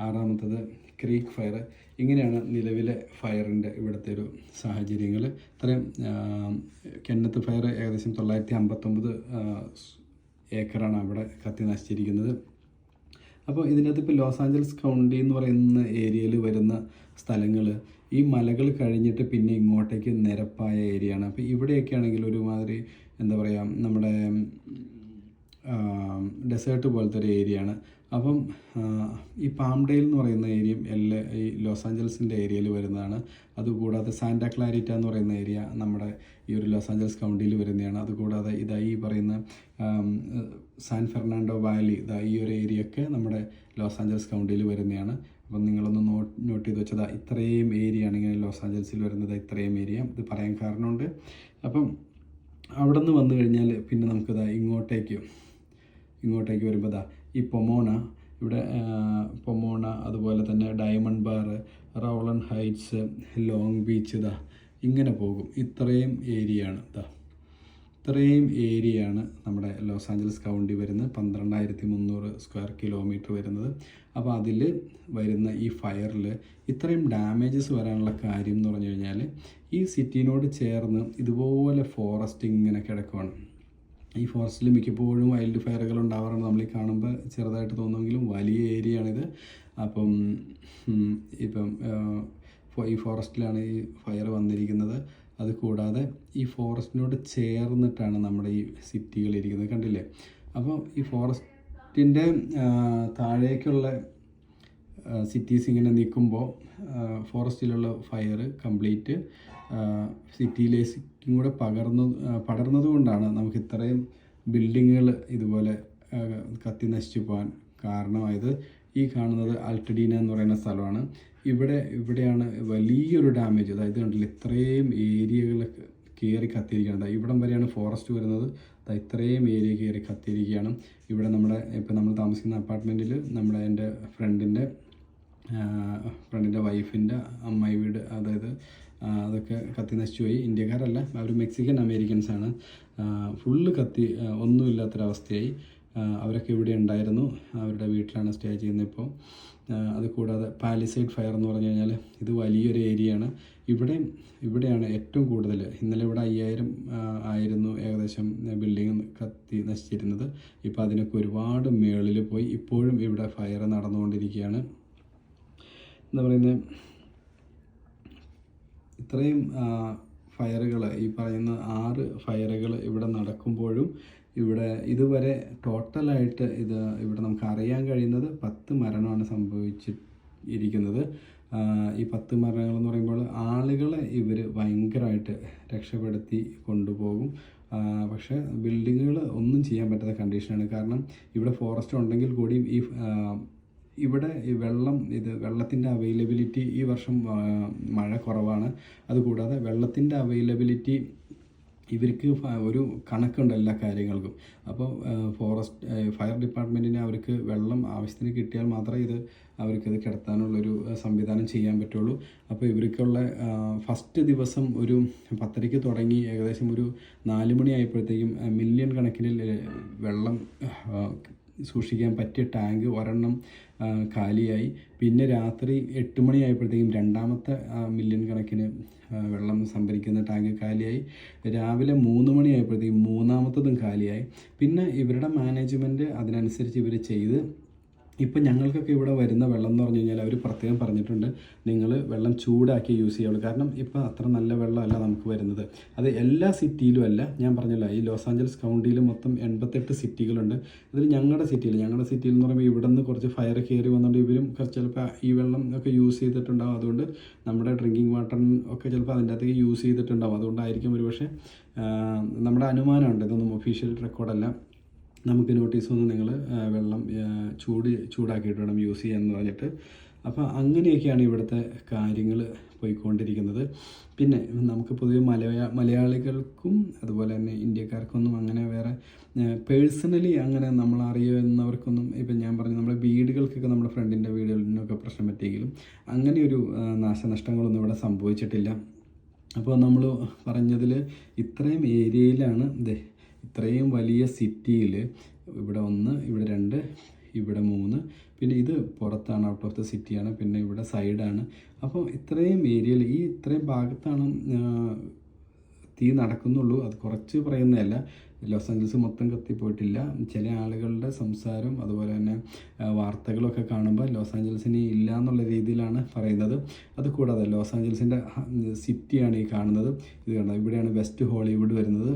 ആറാമത്തത് ക്രീക്ക് ഫയർ ഇങ്ങനെയാണ് നിലവിലെ ഫയറിന്റെ ഇവിടുത്തെ ഒരു സാഹചര്യങ്ങൾ ഇത്രയും കെന്നത്ത് ഫയർ ഏകദേശം തൊള്ളായിരത്തി അമ്പത്തൊമ്പത് ഏക്കറാണ് അവിടെ കത്തി നശിച്ചിരിക്കുന്നത് അപ്പോൾ ഇതിനകത്ത് ഇപ്പോൾ ലോസ് ആഞ്ചൽസ് കൗണ്ടി എന്ന് പറയുന്ന ഏരിയയിൽ വരുന്ന സ്ഥലങ്ങൾ ഈ മലകൾ കഴിഞ്ഞിട്ട് പിന്നെ ഇങ്ങോട്ടേക്ക് നിരപ്പായ ഏരിയയാണ് അപ്പോൾ ഇവിടെയൊക്കെ ആണെങ്കിൽ ഒരുമാതിരി എന്താ പറയുക നമ്മുടെ ഡെസേർട്ട് പോലത്തെ ഒരു ഏരിയയാണ്. അപ്പം ഈ പാംഡെയിൽ എന്ന് പറയുന്ന ഏരിയയും എല്ലാ ഈ ലോസ് ആഞ്ചൽസിന്റെ ഏരിയയിൽ വരുന്നതാണ്. അതുകൂടാതെ സാന്റ ക്ലാരിറ്റ എന്ന് പറയുന്ന ഏരിയ നമ്മുടെ ഈ ഒരു ലോസ് ആഞ്ചൽസ് കൗണ്ടിയിൽ വരുന്നതാണ്. അതുകൂടാതെ ഇതാ ഈ പറയുന്ന സാൻ ഫെർണാണ്ടോ വാലി ഇതാ ഈ ഒരു ഏരിയ ഒക്കെ നമ്മുടെ ലോസ് ആഞ്ചൽസ് കൗണ്ടിയിൽ വരുന്നതാണ്. അപ്പം നിങ്ങളൊന്ന് നോട്ട് നോട്ട് ചെയ്ത് വെച്ചതാ ഇത്രയും ഏരിയ ആണ് ഇങ്ങനെ ലോസ് ആഞ്ചൽസിൽ വരുന്നത് ഇത്രയും ഏരിയ. ഇത് പറയാൻ കാരണമുണ്ട്. അപ്പം അവിടെ നിന്ന് വന്നു കഴിഞ്ഞാൽ പിന്നെ നമുക്കിതാ ഇങ്ങോട്ടേക്ക് ഇങ്ങോട്ടേക്ക് വരുമ്പോൾ ദാ ഈ പൊമോണ ഇവിടെ പൊമോണ അതുപോലെ തന്നെ Diamond Bar Rowland Heights Long Beach ഇതാ ഇങ്ങനെ പോകും. ഇത്രയും ഏരിയയാണ് ഇതാ ഇത്രയും ഏരിയയാണ് നമ്മുടെ ലോസ് ആഞ്ചലസ് കൗണ്ടി വരുന്നത്. പന്ത്രണ്ടായിരത്തി മുന്നൂറ് സ്ക്വയർ കിലോമീറ്റർ വരുന്നത്. അപ്പോൾ അതിൽ വരുന്ന ഈ ഫയറിൽ ഇത്രയും ഡാമേജസ് വരാനുള്ള കാര്യം എന്ന് പറഞ്ഞു കഴിഞ്ഞാൽ ഈ സിറ്റിനോട് ചേർന്ന് ഇതുപോലെ ഫോറസ്റ്റ് ഇങ്ങനെ കിടക്കുവാണ്. ഈ ഫോറസ്റ്റിൽ മിക്കപ്പോഴും വൈൽഡ് ഫയറുകൾ ഉണ്ടാവാറുണ്ട്. നമ്മൾ ഈ കാണുമ്പോൾ ചെറുതായിട്ട് തോന്നുമെങ്കിലും വലിയ ഏരിയ ആണിത് അപ്പം ഇപ്പം ഈ ഫോറസ്റ്റിലാണ് ഈ ഫയർ വന്നിരിക്കുന്നത്. അത് കൂടാതെ ഈ ഫോറസ്റ്റിനോട് ചേർന്നിട്ടാണ് നമ്മുടെ ഈ സിറ്റികൾ ഇരിക്കുന്നത്. കണ്ടില്ലേ? അപ്പോൾ ഈ ഫോറസ്റ്റിന്റെ താഴേക്കുള്ള സിറ്റീസ് ഇങ്ങനെ നിൽക്കുമ്പോൾ ഫോറസ്റ്റിലുള്ള ഫയർ കംപ്ലീറ്റ് സിറ്റിയിലേക്കും കൂടെ പകർന്നു പടർന്നതുകൊണ്ടാണ് പടർന്നത് കൊണ്ടാണ് നമുക്ക് ഇത്രയും ബിൽഡിങ്ങുകൾ ഇതുപോലെ കത്തി നശിച്ചു പോകാൻ കാരണമായത്. ഈ കാണുന്നത് അൽട്ടഡീന എന്ന് പറയുന്ന സ്ഥലമാണ്. ഇവിടെ ഇവിടെയാണ് വലിയൊരു ഡാമേജ്. അതായത് കണ്ടില്ല ഇത്രയും ഏരിയകൾ കയറി കത്തിയിരിക്കുകയാണ്. ഇവിടം വരെയാണ് ഫോറസ്റ്റ് വരുന്നത്. ദാ ഇത്രയും ഏരിയ കയറി കത്തിയിരിക്കുകയാണ്. ഇവിടെ നമ്മുടെ ഇപ്പം നമ്മൾ താമസിക്കുന്ന അപ്പാർട്ട്മെന്റിൽ നമ്മുടെ എന്റെ ഫ്രണ്ടിന്റെ ഫ്രണ്ടിന്റെ വൈഫിന്റെ അമ്മായി വീട് അതായത് അതൊക്കെ കത്തി നശിച്ചു പോയി. ഇന്ത്യക്കാരല്ല അവർ മെക്സിക്കൻ അമേരിക്കൻസാണ് ഫുള്ള് കത്തി ഒന്നുമില്ലാത്തൊരവസ്ഥയായി. അവരൊക്കെ ഇവിടെ ഉണ്ടായിരുന്നു. അവരുടെ വീട്ടിലാണ് സ്റ്റേ ചെയ്യുന്നത് ഇപ്പോൾ അതുകൂടാതെ അത് കൂടാതെ പാലിസൈഡ് ഫയർ എന്ന് പറഞ്ഞു കഴിഞ്ഞാൽ ഇത് വലിയൊരു ഏരിയയാണ് ഇവിടെ ഇവിടെയാണ് ഏറ്റവും കൂടുതൽ ഇന്നലെ ഇവിടെ അയ്യായിരം ആയിരുന്നു ഏകദേശം ബിൽഡിംഗ് കത്തി നശിച്ചിരുന്നത്. ഇപ്പോൾ അതിനൊക്കെ ഒരുപാട് മേളിൽ പോയി ഇപ്പോഴും ഇവിടെ ഫയർ നടന്നുകൊണ്ടിരിക്കുകയാണ്. എന്താ പറയുന്നത് ഇത്രയും ഫയറുകൾ ഈ പറയുന്ന ആറ് ഫയറുകൾ ഇവിടെ നടക്കുമ്പോഴും ഇവിടെ ഇതുവരെ ടോട്ടലായിട്ട് ഇത് ഇവിടെ നമുക്ക് അറിയാൻ കഴിയുന്നത് പത്ത് മരണമാണ് സംഭവിച്ച് ഇരിക്കുന്നത് ഈ പത്ത് മരണങ്ങൾ എന്ന് പറയുമ്പോൾ ആളുകളെ ഇവർ ഭയങ്കരമായിട്ട് രക്ഷപ്പെടുത്തി കൊണ്ടുപോകും. പക്ഷെ ബിൽഡിങ്ങുകൾ ഒന്നും ചെയ്യാൻ പറ്റാത്ത കണ്ടീഷനാണ്. കാരണം ഇവിടെ ഫോറസ്റ്റ് ഉണ്ടെങ്കിൽ കൂടിയും ഈ ഇവിടെ ഈ വെള്ളം ഇത് വെള്ളത്തിന്റെ അവൈലബിലിറ്റി ഈ വർഷം മഴ കുറവാണ്. അതുകൂടാതെ വെള്ളത്തിന്റെ അവൈലബിലിറ്റി ഇവർക്ക് ഒരു കണക്കുണ്ട് എല്ലാ കാര്യങ്ങൾക്കും. അപ്പോൾ ഫോറസ്റ്റ് ഫയർ ഡിപ്പാർട്ട്മെന്റിന് അവർക്ക് വെള്ളം ആവശ്യത്തിന് കിട്ടിയാൽ മാത്രമേ ഇത് അവർക്കത് കിടത്താനുള്ളൊരു സംവിധാനം ചെയ്യാൻ പറ്റുള്ളൂ. അപ്പോൾ ഇവർക്കുള്ള ഫസ്റ്റ് ദിവസം ഒരു പത്തരയ്ക്ക് തുടങ്ങി ഏകദേശം ഒരു നാല് മണിയായപ്പോഴത്തേക്കും മില്യൺ കണക്കിന് വെള്ളം സൂക്ഷിക്കാൻ പറ്റിയ ടാങ്ക് ഒരെണ്ണം കാലിയായി. പിന്നെ രാത്രി എട്ട് മണിയായപ്പോഴത്തേക്കും രണ്ടാമത്തെ മില്യൺ കണക്കിന് വെള്ളം സംഭരിക്കുന്ന ടാങ്ക് കാലിയായി. രാവിലെ മൂന്ന് മണിയായപ്പോഴത്തേക്കും മൂന്നാമത്തതും കാലിയായി. പിന്നെ ഇവരുടെ മാനേജ്മെന്റ് അതിനനുസരിച്ച് ഇവർ ചെയ്ത് ഇപ്പം ഞങ്ങൾക്കൊക്കെ ഇവിടെ വരുന്ന വെള്ളം എന്ന് പറഞ്ഞു കഴിഞ്ഞാൽ അവർ പ്രത്യേകം പറഞ്ഞിട്ടുണ്ട്. നിങ്ങൾ വെള്ളം ചൂടാക്കി യൂസ് ചെയ്യുള്ളൂ കാരണം ഇപ്പം അത്ര നല്ല വെള്ളമല്ല നമുക്ക് വരുന്നത്. അത് എല്ലാ സിറ്റിയിലും അല്ല. ഞാൻ പറഞ്ഞല്ലോ ഈ ലോസ് ആഞ്ചലസ് കൗണ്ടിയിൽ മൊത്തം എൺപത്തെട്ട് സിറ്റികളുണ്ട് അതിൽ ഞങ്ങളുടെ സിറ്റിയിൽ ഞങ്ങളുടെ സിറ്റിയിൽ എന്ന് പറയുമ്പോൾ ഇവിടെ നിന്ന് കുറച്ച് ഫയർ കയറി വന്നുകൊണ്ട് ഇവരും കുറച്ച് ചിലപ്പോൾ ഈ വെള്ളം ഒക്കെ യൂസ് ചെയ്തിട്ടുണ്ടാവും. അതുകൊണ്ട് നമ്മുടെ ഡ്രിങ്കിങ് വാട്ടർ ഒക്കെ ചിലപ്പോൾ അതിന്റെ അകത്തേക്ക് യൂസ് ചെയ്തിട്ടുണ്ടാവും. അതുകൊണ്ടായിരിക്കും ഒരു പക്ഷേ നമ്മുടെ അനുമാനമുണ്ട്. ഇതൊന്നും ഒഫീഷ്യൽ റെക്കോർഡല്ല നമുക്ക് നോട്ടീസ് വന്ന് നിങ്ങൾ വെള്ളം ചൂട് ചൂടാക്കിയിട്ട് വേണം യൂസ് ചെയ്യാന്ന് പറഞ്ഞിട്ട്. അപ്പോൾ അങ്ങനെയൊക്കെയാണ് ഇവിടുത്തെ കാര്യങ്ങൾ പോയിക്കൊണ്ടിരിക്കുന്നത്. പിന്നെ നമുക്ക് പൊതുവെ മലയാ മലയാളികൾക്കും അതുപോലെ തന്നെ ഇന്ത്യക്കാർക്കൊന്നും അങ്ങനെ വേറെ പേഴ്സണലി അങ്ങനെ നമ്മൾ അറിയുന്നവർക്കൊന്നും ഇപ്പം ഞാൻ പറഞ്ഞു നമ്മുടെ വീടുകൾക്കൊക്കെ നമ്മുടെ ഫ്രണ്ടിന്റെ വീടുകളിനൊക്കെ പ്രശ്നം പറ്റിയെങ്കിലും അങ്ങനെയൊരു നാശനഷ്ടങ്ങളൊന്നും ഇവിടെ സംഭവിച്ചിട്ടില്ല. അപ്പോൾ നമ്മൾ പറഞ്ഞതിൽ ഇത്രയും ഏരിയയിലാണ് ഇത്രയും വലിയ സിറ്റിയിൽ ഇവിടെ ഒന്ന് ഇവിടെ രണ്ട് ഇവിടെ മൂന്ന്. പിന്നെ ഇത് പുറത്താണ് ഔട്ട് ഓഫ് ദ സിറ്റിയാണ് പിന്നെ ഇവിടെ സൈഡാണ് അപ്പോൾ ഇത്രയും ഏരിയയിൽ ഈ ഇത്രയും ഭാഗത്താണ് തീ നടക്കുന്നുള്ളൂ. അത് കുറച്ച് പറയുന്നതല്ല. ലോസ് ആഞ്ചൽസ് മൊത്തം കത്തിപ്പോയിട്ടില്ല. ചില ആളുകളുടെ സംസാരം അതുപോലെ തന്നെ വാർത്തകളൊക്കെ കാണുമ്പോൾ ലോസ് ആഞ്ചൽസിന് ഇല്ല എന്നുള്ള രീതിയിലാണ് പറയുന്നത്. അതുകൂടാതെ ലോസ് ആഞ്ചൽസിന്റെ സിറ്റിയാണ് ഈ കാണുന്നത്. ഇത് കണ്ടോ? ഇവിടെയാണ് വെസ്റ്റ് ഹോളിവുഡ് വരുന്നത്.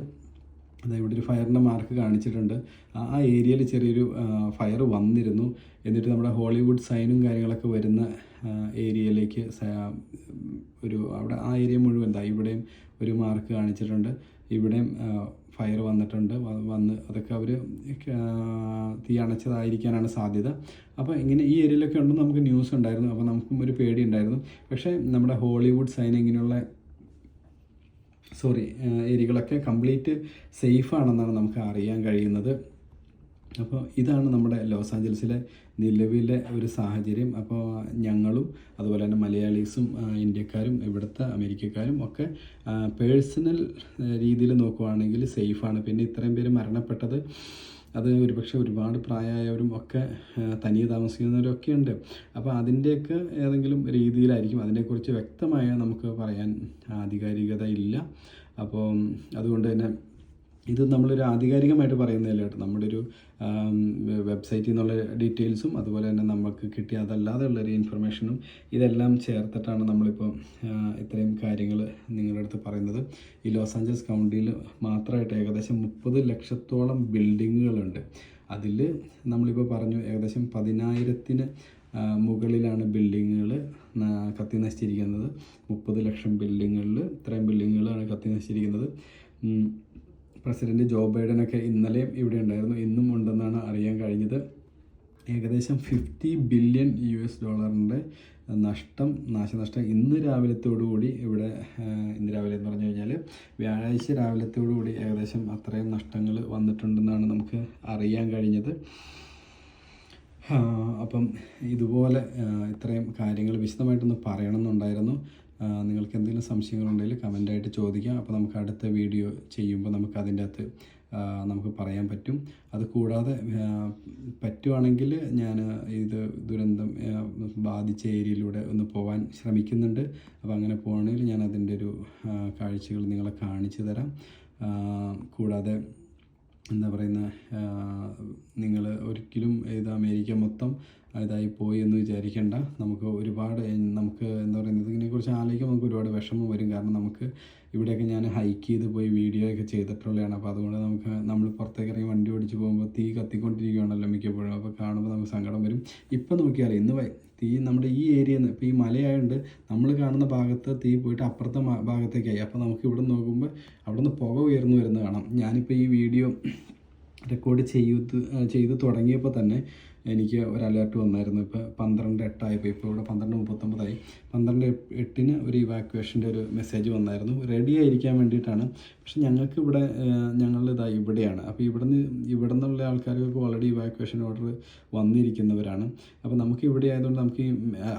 ഇവിടെ ഒരു ഫയറിന്റെ മാർക്ക് കാണിച്ചിട്ടുണ്ട്. ആ ഏരിയയിൽ ചെറിയൊരു ഫയർ വന്നിരുന്നു. എന്നിട്ട് നമ്മുടെ ഹോളിവുഡ് സൈനും കാര്യങ്ങളൊക്കെ വരുന്ന ഏരിയയിലേക്ക് ഒരു അവിടെ ആ ഏരിയ മുഴുവൻ ദാ ഇവിടെയും ഒരു മാർക്ക് കാണിച്ചിട്ടുണ്ട്. ഇവിടെയും ഫയർ വന്നിട്ടുണ്ട്. വന്ന് അതൊക്കെ അവർ തീ അണച്ചതായിരിക്കാനാണ് സാധ്യത. അപ്പോൾ ഇങ്ങനെ ഈ ഏരിയയിലൊക്കെ ഉണ്ടെന്ന് നമുക്ക് ന്യൂസ് ഉണ്ടായിരുന്നു. അപ്പോൾ നമുക്കും ഒരു പേടി ഉണ്ടായിരുന്നു. പക്ഷേ നമ്മുടെ ഹോളിവുഡ് സൈൻ ഇങ്ങനെയുള്ള സോറി ഏരിയകളൊക്കെ കംപ്ലീറ്റ് സേഫ് ആണെന്നാണ് നമുക്ക് അറിയാൻ കഴിയുന്നത്. അപ്പോൾ ഇതാണ് നമ്മുടെ ലോസ് ആഞ്ചൽസിലെ നിലവിലെ ഒരു സാഹചര്യം. അപ്പോൾ ഞങ്ങളും അതുപോലെ തന്നെ മലയാളീസും ഇന്ത്യക്കാരും ഇവിടുത്തെ അമേരിക്കക്കാരും ഒക്കെ പേഴ്സണൽ രീതിയിൽ നോക്കുവാണെങ്കിൽ സേഫാണ്. പിന്നെ ഇത്രയും പേര് മരണപ്പെട്ടത് അത് ഒരുപക്ഷെ ഒരുപാട് പ്രായമായവരും ഒക്കെ തനിയെ താമസിക്കുന്നവരൊക്കെ ഉണ്ട്. അപ്പോൾ അതിന്റെയൊക്കെ ഏതെങ്കിലും രീതിയിലായിരിക്കും. അതിനെക്കുറിച്ച് വ്യക്തമായ നമുക്ക് പറയാൻ ആധികാരികത ഇല്ല. അപ്പോൾ അതുകൊണ്ട് തന്നെ ഇത് നമ്മളൊരു ആധികാരികമായിട്ട് പറയുന്നതല്ല കേട്ടോ. നമ്മുടെ ഒരു വെബ്സൈറ്റിൽ നിന്നുള്ള ഡീറ്റെയിൽസും അതുപോലെ തന്നെ നമുക്ക് കിട്ടിയ അതല്ലാതെ ഉള്ളൊരു ഇൻഫർമേഷനും ഇതെല്ലാം ചേർത്തിട്ടാണ് നമ്മളിപ്പോൾ ഇത്രയും കാര്യങ്ങൾ നിങ്ങളുടെ അടുത്ത് പറയുന്നത്. ഈ ലോസ് ആഞ്ചൽസ് കൗണ്ടിയിൽ മാത്രമായിട്ട് ഏകദേശം മുപ്പത് ലക്ഷത്തോളം ബിൽഡിങ്ങുകളുണ്ട്. അതിൽ നമ്മളിപ്പോൾ പറഞ്ഞു ഏകദേശം പതിനായിരത്തിന് മുകളിലാണ് ബിൽഡിങ്ങുകൾ കത്തി നശിച്ചിരിക്കുന്നത് മുപ്പത് ലക്ഷം ബിൽഡിങ്ങുകളിൽ ഇത്രയും ബിൽഡിങ്ങുകളാണ് കത്തി നശിച്ചിരിക്കുന്നത് പ്രസിഡന്റ് ജോ ബൈഡനൊക്കെ ഇന്നലെയും ഇവിടെ ഉണ്ടായിരുന്നു. ഇന്നും ഉണ്ടെന്നാണ് അറിയാൻ കഴിഞ്ഞത്. ഏകദേശം ഫിഫ്റ്റി ബില്യൺ യു എസ് ഡോളറിന്റെ നഷ്ടം നാശനഷ്ടം ഇന്ന് രാവിലത്തോടു കൂടി ഇവിടെ ഇന്ന് രാവിലെ എന്ന് പറഞ്ഞു കഴിഞ്ഞാൽ വ്യാഴാഴ്ച രാവിലത്തോടു കൂടി ഏകദേശം അത്രയും നഷ്ടങ്ങൾ വന്നിട്ടുണ്ടെന്നാണ് നമുക്ക് അറിയാൻ കഴിഞ്ഞത്. അപ്പം ഇതുപോലെ ഇത്രയും കാര്യങ്ങൾ വിശദമായിട്ടൊന്ന് പറയണമെന്നുണ്ടായിരുന്നു. നിങ്ങൾക്ക് എന്തെങ്കിലും സംശയങ്ങളുണ്ടെങ്കിൽ കമന്റായിട്ട് ചോദിക്കാം. അപ്പോൾ നമുക്ക് അടുത്ത വീഡിയോ ചെയ്യുമ്പോൾ നമുക്ക് അതിന്റെ അകത്ത് നമുക്ക് പറയാൻ പറ്റും. അത് കൂടാതെ പറ്റുവാണെങ്കിൽ ഞാൻ ഇത് ദുരന്തം ബാധിച്ച ഏരിയയിലൂടെ ഒന്ന് പോകാൻ ശ്രമിക്കുന്നുണ്ട്. അപ്പോൾ അങ്ങനെ പോകണമെങ്കിൽ ഞാൻ അതിന്റെ ഒരു കാഴ്ചകൾ നിങ്ങളെ കാണിച്ചു തരാം. കൂടാതെ എന്താ പറയുന്ന നിങ്ങൾ ഒരിക്കലും ഇത് അമേരിക്ക മൊത്തം ഇതായി പോയി എന്ന് വിചാരിക്കേണ്ട. നമുക്ക് ഒരുപാട് നമുക്ക് എന്താ പറയുന്നത് ഇതിനെക്കുറിച്ച് ആലോചിക്കുമ്പോൾ നമുക്ക് ഒരുപാട് വിഷമം വരും. കാരണം നമുക്ക് ഇവിടെയൊക്കെ ഞാൻ ഹൈക്ക് ചെയ്ത് പോയി വീഡിയോ ഒക്കെ ചെയ്തിട്ടുള്ളതാണ്. അപ്പോൾ അതുകൊണ്ട് നമുക്ക് നമ്മൾ പുറത്തേക്ക് ഇറങ്ങി വണ്ടി ഓടിച്ച് പോകുമ്പോൾ തീ കത്തിക്കൊണ്ടിരിക്കുകയാണല്ലോ മിക്കപ്പോഴും. അപ്പോൾ കാണുമ്പോൾ നമുക്ക് സങ്കടം വരും. ഇപ്പം നോക്കിയാൽ ഇന്ന് തീ നമ്മുടെ ഈ ഏരിയയിൽ നിന്ന് ഇപ്പോൾ ഈ മലയായതുകൊണ്ട് നമ്മൾ കാണുന്ന ഭാഗത്ത് തീ പോയിട്ട് അപ്പുറത്തെ ഭാഗത്തേക്കായി. അപ്പോൾ നമുക്ക് ഇവിടെ നോക്കുമ്പോൾ അവിടെ നിന്ന് പുക ഉയർന്നു വരുന്നത് കാണാം. ഞാനിപ്പോൾ ഈ വീഡിയോ റെക്കോർഡ് ചെയ്ത് ചെയ്ത് തുടങ്ങിയപ്പോൾ തന്നെ എനിക്ക് ഒരു അലേർട്ട് വന്നായിരുന്നു. ഇപ്പോൾ പന്ത്രണ്ട് എട്ടായപ്പോൾ ഇപ്പോൾ ഇവിടെ പന്ത്രണ്ട് മുപ്പത്തൊമ്പതായി. പന്ത്രണ്ട് എട്ടിന് ഒരു ഇവാക്വേഷന്റെ ഒരു മെസ്സേജ് വന്നായിരുന്നു. റെഡി ആയിരിക്കാൻ വേണ്ടിയിട്ടാണ്. പക്ഷെ ഞങ്ങൾക്ക് ഇവിടെ ഞങ്ങൾ ഇതാ ഇവിടെയാണ്. അപ്പോൾ ഇവിടുന്ന് ഇവിടെ നിന്നുള്ള ആൾക്കാർക്ക് ഓൾറെഡി ഇവാക്വേഷൻ ഓർഡർ വന്നിരിക്കുന്നവരാണ്. അപ്പോൾ നമുക്ക് ഇവിടെ ആയതുകൊണ്ട് നമുക്ക് ഈ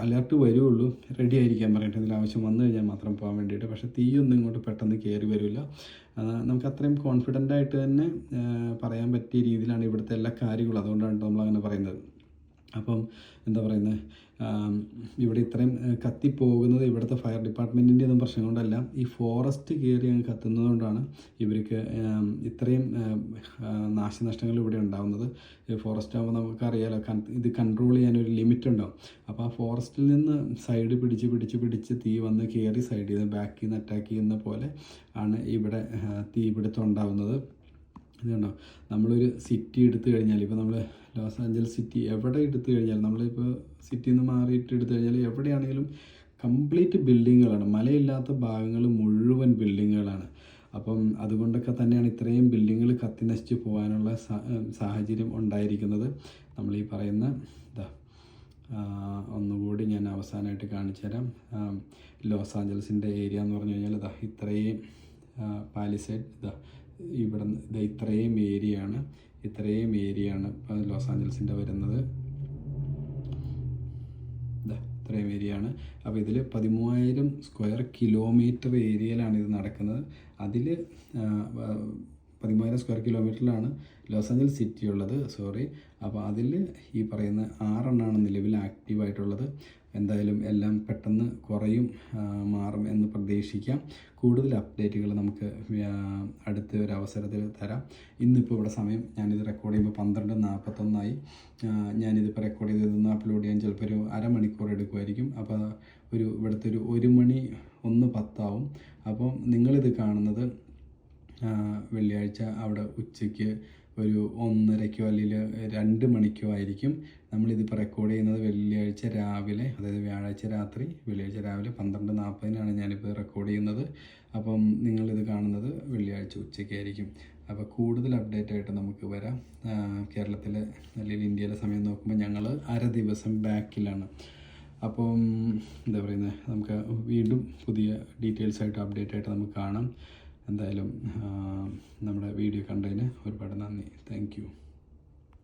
അലേർട്ട് വരുള്ളൂ റെഡി ആയിരിക്കാൻ പറഞ്ഞിട്ട് എന്തെങ്കിലും ആവശ്യം വന്നു കഴിഞ്ഞാൽ മാത്രം പോകാൻ വേണ്ടിയിട്ട്. പക്ഷേ തീയൊന്നും ഇങ്ങോട്ട് പെട്ടെന്ന് കയറി വരില്ല. നമുക്ക് അത്രയും കോൺഫിഡന്റ് ആയിട്ട് തന്നെ പറയാൻ പറ്റിയ രീതിയിലാണ് ഇവിടുത്തെ എല്ലാ കാര്യങ്ങളും. അതുകൊണ്ടാണ് നമ്മൾ അങ്ങനെ പറയുന്നത്. അപ്പം എന്താ പറയുന്നത് ഇവിടെ ഇത്രയും കത്തിപ്പോകുന്നത് ഇവിടുത്തെ ഫയർ ഡിപ്പാർട്ട്മെന്റിന്റെ ഒന്നും പ്രശ്നം കൊണ്ടല്ല ഈ ഫോറസ്റ്റ് കയറി അങ്ങ് കത്തുന്നതുകൊണ്ടാണ് ഇവർക്ക് ഇത്രയും നാശനഷ്ടങ്ങൾ ഇവിടെ ഉണ്ടാകുന്നത് ഫോറസ്റ്റ് ആകുമ്പോൾ നമുക്കറിയാലോ ഇത് കൺട്രോൾ ചെയ്യാൻ ഒരു ലിമിറ്റ് ഉണ്ടാവും. അപ്പോൾ ആ ഫോറസ്റ്റിൽ നിന്ന് സൈഡ് പിടിച്ച് പിടിച്ച് പിടിച്ച് തീ വന്ന് കയറി സൈഡിൽ നിന്ന് ബാക്കിൽ നിന്ന് അറ്റാക്ക് ചെയ്യുന്ന പോലെ ആണ് ഇവിടെ തീപിടുത്തം ഉണ്ടാകുന്നത് ഇതുണ്ടോ നമ്മളൊരു സിറ്റി എടുത്തു കഴിഞ്ഞാൽ ഇപ്പോൾ നമ്മൾ ലോസ് ആഞ്ചൽസ് സിറ്റി എവിടെ എടുത്തു കഴിഞ്ഞാൽ നമ്മളിപ്പോൾ സിറ്റിയിൽ നിന്ന് മാറിയിട്ട് എടുത്തു കഴിഞ്ഞാൽ എവിടെയാണെങ്കിലും കംപ്ലീറ്റ് ബിൽഡിങ്ങുകളാണ് മലയില്ലാത്ത ഭാഗങ്ങൾ മുഴുവൻ ബിൽഡിങ്ങുകളാണ് അപ്പം അതുകൊണ്ടൊക്കെ തന്നെയാണ് ഇത്രയും ബിൽഡിങ്ങുകൾ കത്തിനശിച്ച് പോകാനുള്ള സാഹചര്യം ഉണ്ടായിരിക്കുന്നത്. നമ്മൾ ഈ പറയുന്ന ഇതാ ഒന്നുകൂടി ഞാൻ അവസാനമായിട്ട് കാണിച്ചു തരാം. ലോസ് ആഞ്ചൽസിന്റെ ഏരിയ എന്ന് പറഞ്ഞു കഴിഞ്ഞാൽ ഇതാ ഇത്രയും പാലിസൈഡ് ഇതാ ഇവിടെ ഇത് ഇത്രയും ഏരിയയാണ്. ഇത്രയും ഏരിയയാണ് ലോസ് ആഞ്ചൽസിന്റെ വരുന്നത്. ഇതാ ഇത്രയും ഏരിയയാണ്. അപ്പോൾ ഇതിൽ പതിമൂവായിരം സ്ക്വയർ കിലോമീറ്റർ ഏരിയയിലാണ് ഇത് നടക്കുന്നത്. അതിൽ പതിമൂവായിരം സ്ക്വയർ കിലോമീറ്ററിലാണ് ലോസ് ആഞ്ചൽസ് സിറ്റി ഉള്ളത്. സോറി. അപ്പോൾ അതിൽ ഈ പറയുന്ന ആറെണ്ണമാണ് നിലവിൽ ആക്റ്റീവായിട്ടുള്ളത്. എന്തായാലും എല്ലാം പെട്ടെന്ന് കുറയും മാറും എന്ന് പ്രതീക്ഷിക്കാം. കൂടുതൽ അപ്ഡേറ്റുകൾ നമുക്ക് അടുത്ത ഒരു അവസരത്തിൽ തരാം. ഇന്നിപ്പോൾ ഇവിടെ സമയം. ഞാനിത് റെക്കോർഡ് ചെയ്യുമ്പോൾ പന്ത്രണ്ട് നാൽപ്പത്തൊന്നായി. ഞാനിതിപ്പോൾ റെക്കോർഡ് ചെയ്തതൊന്ന് അപ്ലോഡ് ചെയ്യാൻ ചിലപ്പോൾ ഒരു അരമണിക്കൂർ എടുക്കുമായിരിക്കും. അപ്പോൾ ഒരു ഇവിടുത്തെ ഒരു ഒരു മണി ഒന്ന് പത്താവും. അപ്പം നിങ്ങളിത് കാണുന്നത് വെള്ളിയാഴ്ച അവിടെ ഉച്ചയ്ക്ക് ഒരു ഒന്നരയ്ക്കോ അല്ലെങ്കിൽ രണ്ട് മണിക്കോ ആയിരിക്കും. നമ്മളിതിപ്പോൾ റെക്കോർഡ് ചെയ്യുന്നത് വെള്ളിയാഴ്ച രാവിലെ അതായത് വ്യാഴാഴ്ച രാത്രി വെള്ളിയാഴ്ച രാവിലെ പന്ത്രണ്ട് നാൽപ്പതിനാണ് ഞാനിപ്പോൾ റെക്കോർഡ് ചെയ്യുന്നത്. അപ്പം നിങ്ങളിത് കാണുന്നത് വെള്ളിയാഴ്ച ഉച്ചയ്ക്കായിരിക്കും. അപ്പോൾ കൂടുതൽ അപ്ഡേറ്റ് ആയിട്ട് നമുക്ക് വരാം. കേരളത്തിലെ അല്ലെങ്കിൽ ഇന്ത്യയിലെ സമയം നോക്കുമ്പോൾ ഞങ്ങൾ അര ദിവസം ബാക്കിലാണ്. അപ്പം എന്താ പറയുന്നത് നമുക്ക് വീണ്ടും പുതിയ ഡീറ്റെയിൽസ് ആയിട്ട് അപ്ഡേറ്റ് ആയിട്ട് നമുക്ക് കാണാം. എന്തായാലും നമ്മുടെ വീഡിയോ കണ്ടതിന് ഒരുപാട് നന്ദി. താങ്ക്